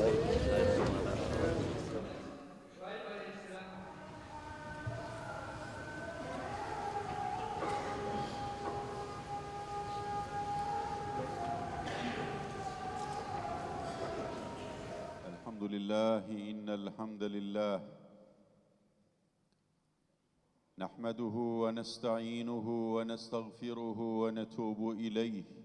الحمد لله إن الحمد لله. نحمده ونستعينه ونستغفره ونتوب إليه.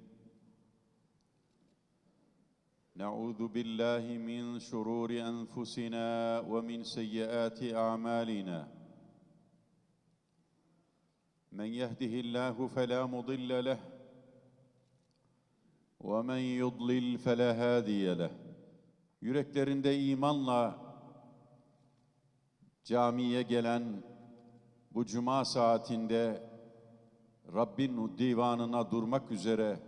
نعوذ بالله من شرور أنفسنا ومن سيئات أعمالنا من يهده الله فلا مضل له ومن يضلل فلا هادي له yüreklerinde imanla camiye gelen bu cuma saatinde Rabbin divanına durmak üzere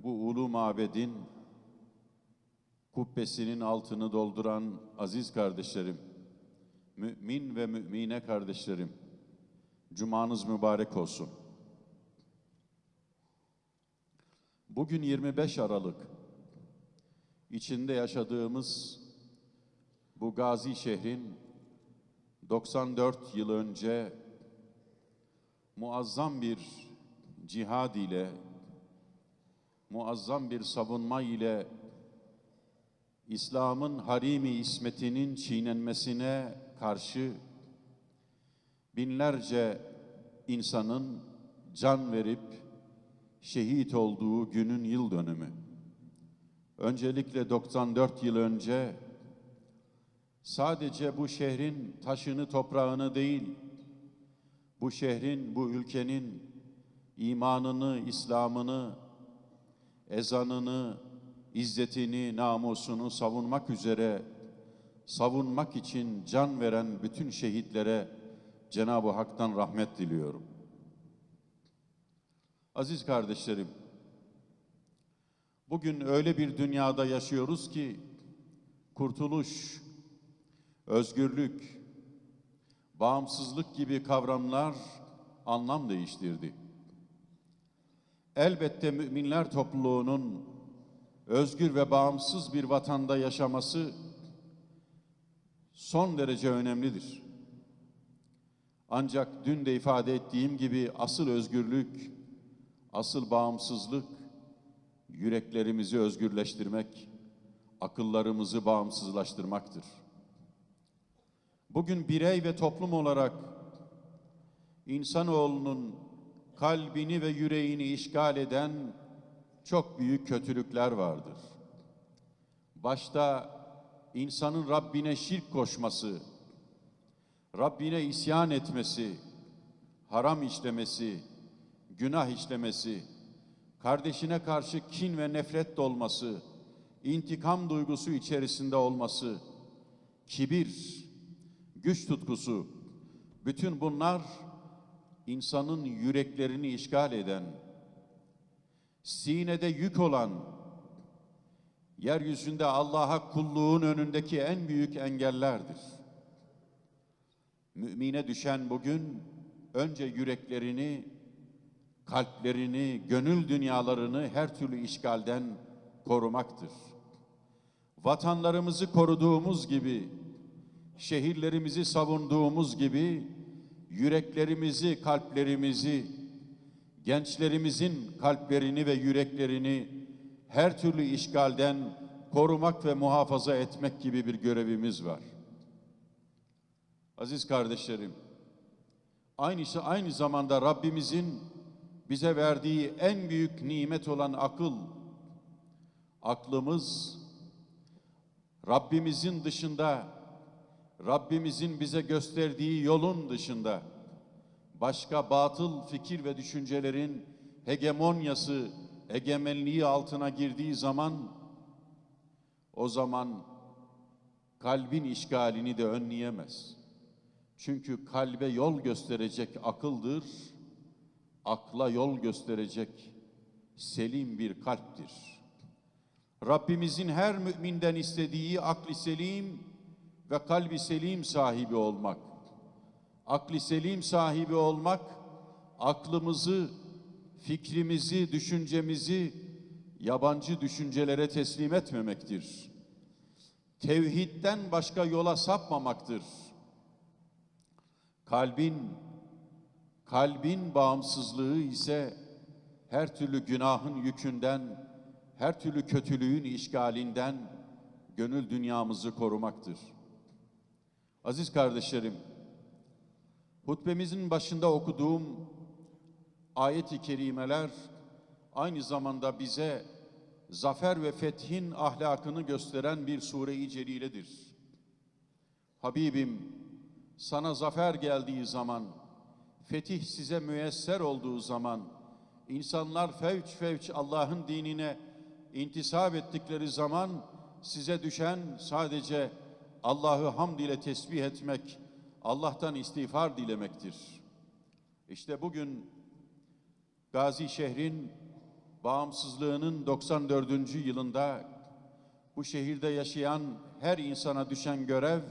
bu ulu mabedin kubbesinin altını dolduran aziz kardeşlerim, mümin ve mümine kardeşlerim, cumanız mübarek olsun. Bugün 25 Aralık içinde yaşadığımız bu gazi şehrin 94 yıl önce muazzam bir cihad ile muazzam bir savunma ile İslam'ın harimi ismetinin çiğnenmesine karşı binlerce insanın can verip şehit olduğu günün yıl dönümü. Öncelikle 94 yıl önce sadece bu şehrin taşını toprağını değil, bu şehrin, bu ülkenin imanını, İslam'ını, ezanını, izzetini, namusunu savunmak üzere, savunmak için can veren bütün şehitlere Cenab-ı Hak'tan rahmet diliyorum. Aziz kardeşlerim, Bugün öyle bir dünyada yaşıyoruz ki kurtuluş, özgürlük, bağımsızlık gibi kavramlar anlam değiştirdi. Elbette müminler topluluğunun özgür ve bağımsız bir vatanda yaşaması son derece önemlidir. Ancak dün de ifade ettiğim gibi asıl özgürlük, asıl bağımsızlık yüreklerimizi özgürleştirmek, akıllarımızı bağımsızlaştırmaktır. Bugün birey ve toplum olarak insanoğlunun kalbini ve yüreğini işgal eden çok büyük kötülükler vardır. Başta insanın Rabbine şirk koşması, Rabbine isyan etmesi, haram işlemesi, günah işlemesi, kardeşine karşı kin ve nefret dolması, intikam duygusu içerisinde olması, kibir, güç tutkusu, bütün bunlar insanın yüreklerini işgal eden, sinede yük olan, yeryüzünde Allah'a kulluğun önündeki en büyük engellerdir. Mümine düşen bugün önce yüreklerini kalplerini, gönül dünyalarını her türlü işgalden korumaktır. Vatanlarımızı koruduğumuz gibi, şehirlerimizi savunduğumuz gibi, yüreklerimizi, kalplerimizi, gençlerimizin kalplerini ve yüreklerini her türlü işgalden korumak ve muhafaza etmek gibi bir görevimiz var. Aziz kardeşlerim, aynısı aynı zamanda Rabbimizin bize verdiği en büyük nimet olan akıl, aklımız Rabbimizin dışında, Rabbimizin bize gösterdiği yolun dışında başka batıl fikir ve düşüncelerin hegemonyası, egemenliği altına girdiği zaman o zaman kalbin işgalini de önleyemez. Çünkü kalbe yol gösterecek akıldır akla yol gösterecek selim bir kalptir. Rabbimizin her müminden istediği akli selim ve kalbi selim sahibi olmak. Akli selim sahibi olmak, aklımızı, fikrimizi, düşüncemizi yabancı düşüncelere teslim etmemektir. tevhidden başka yola sapmamaktır. Kalbin kalbin bağımsızlığı ise her türlü günahın yükünden, her türlü kötülüğün işgalinden gönül dünyamızı korumaktır. Aziz kardeşlerim, hutbemizin başında okuduğum ayet-i kerimeler aynı zamanda bize zafer ve fethin ahlakını gösteren bir sure-i celiledir. Habibim, sana zafer geldiği zaman, fetih size müyesser olduğu zaman, insanlar fevç fevç Allah'ın dinine intisap ettikleri zaman, size düşen sadece Allah'ı hamd ile tesbih etmek, Allah'tan istiğfar dilemektir. İşte bugün Gazi şehrin bağımsızlığının 94. yılında bu şehirde yaşayan her insana düşen görev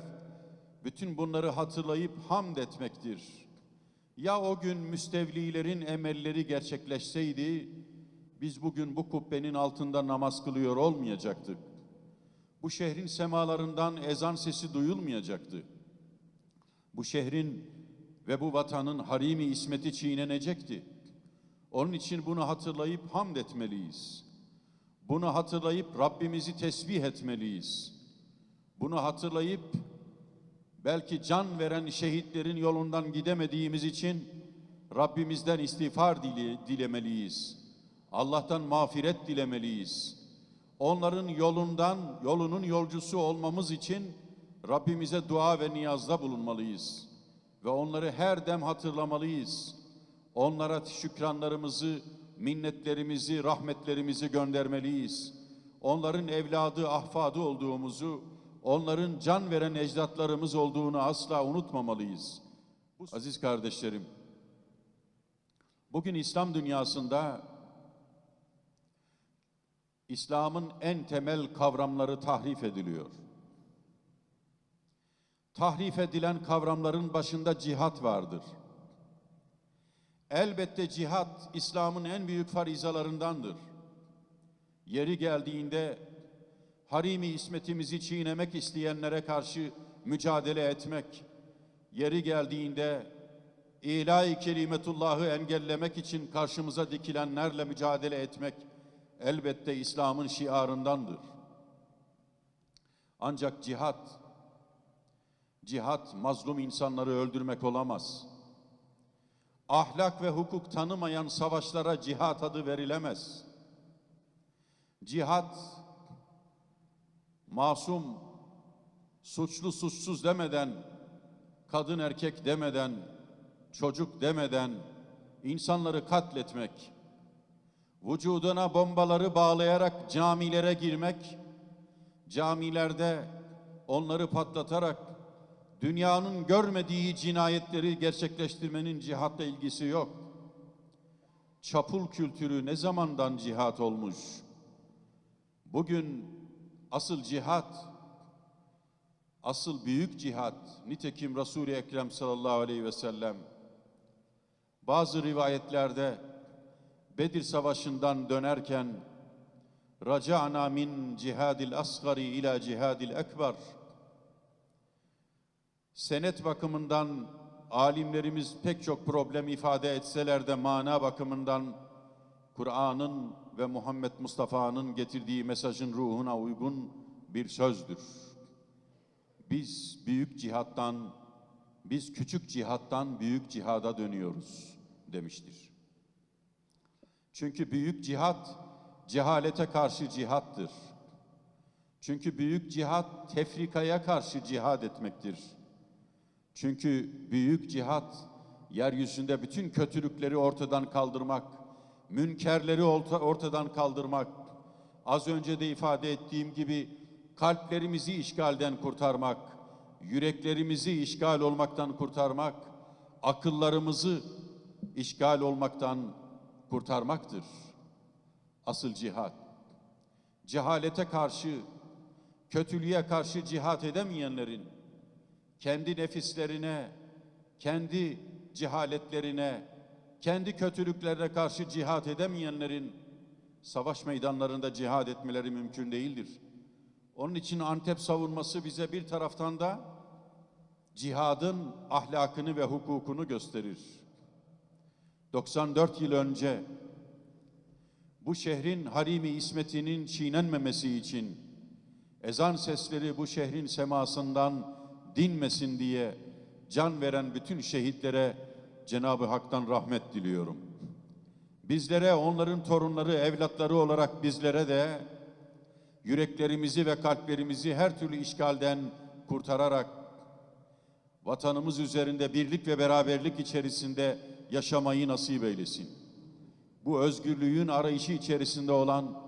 bütün bunları hatırlayıp hamd etmektir. Ya o gün müstevlilerin emelleri gerçekleşseydi biz bugün bu kubbenin altında namaz kılıyor olmayacaktık. Bu şehrin semalarından ezan sesi duyulmayacaktı. Bu şehrin ve bu vatanın harimi ismeti çiğnenecekti. Onun için bunu hatırlayıp hamd etmeliyiz. Bunu hatırlayıp Rabbimizi tesbih etmeliyiz. Bunu hatırlayıp belki can veren şehitlerin yolundan gidemediğimiz için Rabbimizden istiğfar dile, dilemeliyiz. Allah'tan mağfiret dilemeliyiz. Onların yolundan, yolunun yolcusu olmamız için Rabbimize dua ve niyazda bulunmalıyız. Ve onları her dem hatırlamalıyız. Onlara şükranlarımızı, minnetlerimizi, rahmetlerimizi göndermeliyiz. Onların evladı, ahfadı olduğumuzu, onların can veren ecdatlarımız olduğunu asla unutmamalıyız. Aziz kardeşlerim, bugün İslam dünyasında İslam'ın en temel kavramları tahrif ediliyor. Tahrif edilen kavramların başında cihat vardır. Elbette cihat İslam'ın en büyük farizalarındandır. Yeri geldiğinde harimi ismetimizi çiğnemek isteyenlere karşı mücadele etmek, yeri geldiğinde ilahi kelimetullahı engellemek için karşımıza dikilenlerle mücadele etmek elbette İslam'ın şiarındandır. Ancak cihat, cihat mazlum insanları öldürmek olamaz. Ahlak ve hukuk tanımayan savaşlara cihat adı verilemez. Cihat, masum, suçlu suçsuz demeden, kadın erkek demeden, çocuk demeden insanları katletmek, vücuduna bombaları bağlayarak camilere girmek, camilerde onları patlatarak dünyanın görmediği cinayetleri gerçekleştirmenin cihatla ilgisi yok. Çapul kültürü ne zamandan cihat olmuş? Bugün asıl cihat, asıl büyük cihat, nitekim Resul-i Ekrem sallallahu aleyhi ve sellem bazı rivayetlerde Bedir Savaşı'ndan dönerken Raca'na min cihadil asgari ila cihadil ekber Senet bakımından alimlerimiz pek çok problem ifade etseler de mana bakımından Kur'an'ın ve Muhammed Mustafa'nın getirdiği mesajın ruhuna uygun bir sözdür. Biz büyük cihattan, biz küçük cihattan büyük cihada dönüyoruz demiştir. Çünkü büyük cihat cehalete karşı cihattır. Çünkü büyük cihat tefrikaya karşı cihad etmektir. Çünkü büyük cihat yeryüzünde bütün kötülükleri ortadan kaldırmak, münkerleri ortadan kaldırmak, az önce de ifade ettiğim gibi kalplerimizi işgalden kurtarmak, yüreklerimizi işgal olmaktan kurtarmak, akıllarımızı işgal olmaktan kurtarmaktır. Asıl cihat. Cehalete karşı, kötülüğe karşı cihat edemeyenlerin, kendi nefislerine, kendi cehaletlerine, kendi kötülüklerine karşı cihat edemeyenlerin savaş meydanlarında cihad etmeleri mümkün değildir. Onun için Antep savunması bize bir taraftan da cihadın ahlakını ve hukukunu gösterir. 94 yıl önce bu şehrin harimi ismetinin çiğnenmemesi için ezan sesleri bu şehrin semasından dinmesin diye can veren bütün şehitlere Cenab-ı Hak'tan rahmet diliyorum. Bizlere, onların torunları, evlatları olarak bizlere de yüreklerimizi ve kalplerimizi her türlü işgalden kurtararak vatanımız üzerinde birlik ve beraberlik içerisinde yaşamayı nasip eylesin. Bu özgürlüğün arayışı içerisinde olan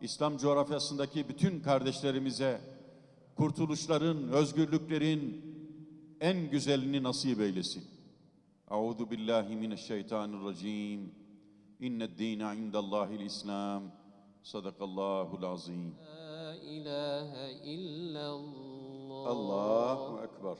İslam coğrafyasındaki bütün kardeşlerimize kurtuluşların, özgürlüklerin en güzelini nasip eylesin. Euzu billahi mineşşeytanirracim. İnned dîne indallâhil İslam. Sadakallâhul azîm. La ilahe illallah. Allahu ekber.